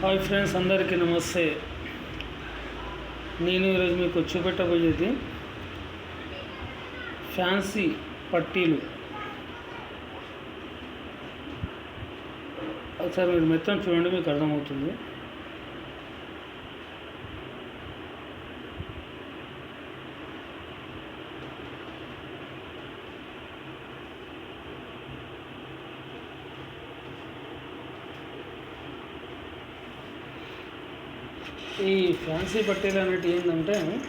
Hi friends అందరికీ నమస్తే. నేను ఈరోజు మీకు చూపెట్టబోయేది ఫ్యాన్సీ పట్టీలు. ఒకసారి మీరు మెత్తం చూడండి మీకు అర్థమవుతుంది. ఈ ఫ్యాన్సీ పట్టేలు అనేవి ఏంటంటే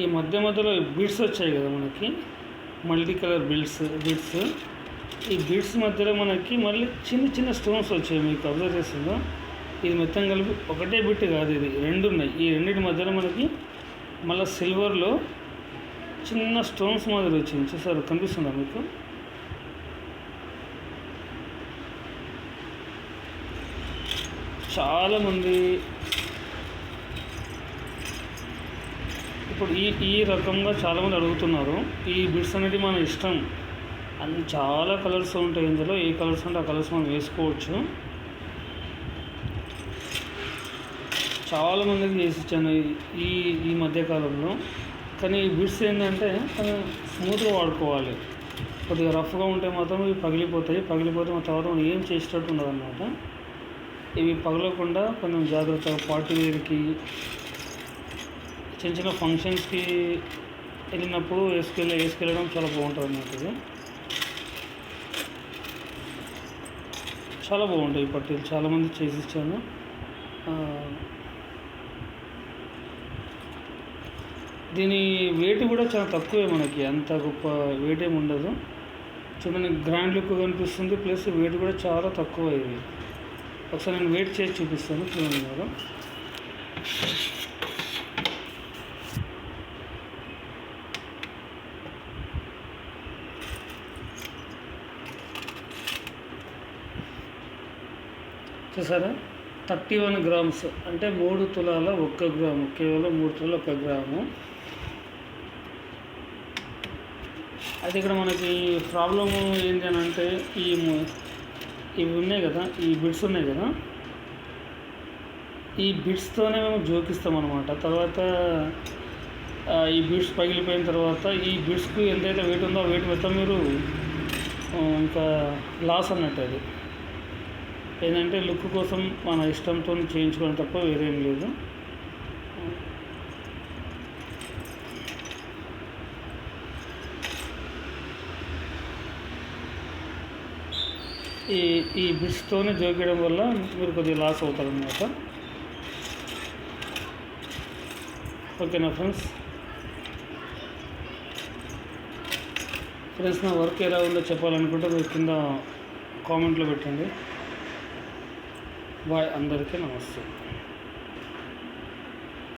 ఈ మధ్య మధ్యలో బీడ్స్ వచ్చాయి కదా మనకి. Multi colour beads beads. ఈ బీడ్స్ మధ్యలో మనకి మళ్ళీ చిన్న చిన్న స్టోన్స్ వచ్చాయి మీకు అబ్జర్వ్ చేస్తుందో? ఇది మొత్తం కలిపి ఒకటే బిట్ కాదు ఇది. రెండు ఉన్నాయి. ఈ రెండింటి మధ్యలో మనకి మళ్ళీ సిల్వర్లో చిన్న స్టోన్స్ మాదిరి వచ్చింది. చూసారు? కనిపిస్తుందా మీకు? చాలామంది ఇప్పుడు ఈ ఈ రకంగా చాలామంది అడుగుతున్నారు ఈ బిడ్స్ అనేది మన ఇష్టం. అన్ని చాలా కలర్స్ ఉంటాయి ఇందులో ఏ కలర్స్ అంటే ఆ కలర్స్ మనం వేసుకోవచ్చు. చాలామందికి వేసి ఇచ్చాను ఈ ఈ మధ్యకాలంలో. కానీ ఈ బిడ్స్ ఏంటంటే కొంచెం స్మూత్గా వాడుకోవాలి. కొద్దిగా రఫ్గా ఉంటే మాత్రం ఇవి పగిలిపోతాయి. పగిలిపోతే మా తర్వాత ఏం చేసేటట్టు ఉండదు అన్నమాట ఇవి పగలకుండా కొంచెం జాగ్రత్తగా పార్టీ వేర్కి చిన్న చిన్న ఫంక్షన్స్కి వెళ్ళినప్పుడు వేసుకెళ్ళి వేసుకెళ్ళడం చాలా బాగుంటుంది అన్నమాట ఇది. చాలా బాగుంటాయి ఈ పట్టీలు. చాలామంది చేసి ఇచ్చాను దీని వెయిట్ కూడా చాలా తక్కువే మనకి. అంత గొప్ప వెయిట్ ఏమి ఉండదు. చూడండి గ్రాండ్ లుక్ కనిపిస్తుంది. ప్లస్ వెయిట్ కూడా చాలా తక్కువ ఇది. ఒకసారి నేను వెయిట్ చేసి చూపిస్తాను. చూడండి మేడం. చూసారా? Thirty one grams. అంటే మూడు తులాల ఒక్క గ్రాము. కేవలం మూడు తులాల ఒక గ్రాము. అయితే ఇక్కడ మనకి ప్రాబ్లం ఏంటి అని అంటే ఈ ఇవి ఉన్నాయి కదా ఈ బిడ్స్ ఉన్నాయి కదా. ఈ బిడ్స్తోనే మేము జోకిస్తాం అనమాట తర్వాత ఈ బిడ్స్ పగిలిపోయిన తర్వాత ఈ బిట్స్కి ఎంతైతే వెయిట్ ఉందో ఆ వెయిట్ మొత్తం మీరు ఇంకా లాస్ అన్నట్టు అది. ఏంటంటే లుక్ కోసం మన ఇష్టంతో చేయించుకోవడం తప్ప వేరేం లేదు. ఈ ఈ బిడ్స్తోనే జోకేయడం వల్ల మీరు కొద్దిగా లాస్ అవుతారు అనమాట ఓకేనా ఫ్రెండ్స్? ఫ్రెండ్స్ నా వర్క్ ఎలా ఉందో చెప్పాలనుకుంటే మీరు కింద కామెంట్లో పెట్టండి. బాయ్ అందరికీ నమస్తే.